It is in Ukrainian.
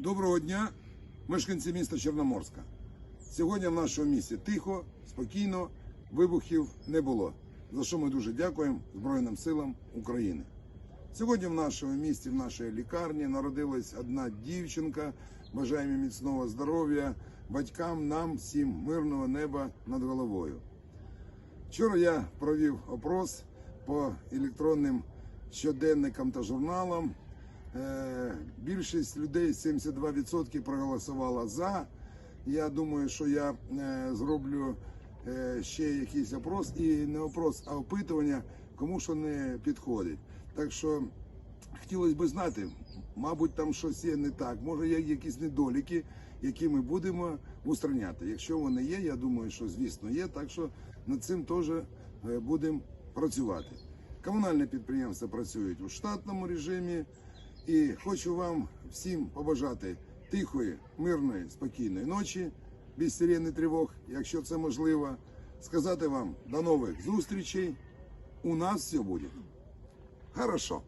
Доброго дня, мешканці міста Чорноморська. Сьогодні в нашому місті тихо, спокійно, вибухів не було. За що ми дуже дякуємо Збройним силам України. Сьогодні в нашому місті, в нашій лікарні, народилась одна дівчинка. Бажаємо міцного здоров'я, батькам, нам, всім мирного неба над головою. Вчора я провів опрос по електронним щоденникам та журналам. Е, Більшість людей, 72% проголосувала за. Я думаю, що я е, зроблю е, ще якийсь опрос, і не опрос, а опитування, кому що не підходить. Так що хотілося б знати, мабуть, там щось є не так. Може, є якісь недоліки, які ми будемо устраняти. Якщо вони є, я думаю, що звісно є. Так що над цим теж будемо працювати. Комунальні підприємства працюють у штатному режимі. І хочу вам всім побажати тихої, мирної, спокійної ночі, без сирени тривог, якщо це можливо. Сказати вам до нових зустрічей. У нас все буде хорошо.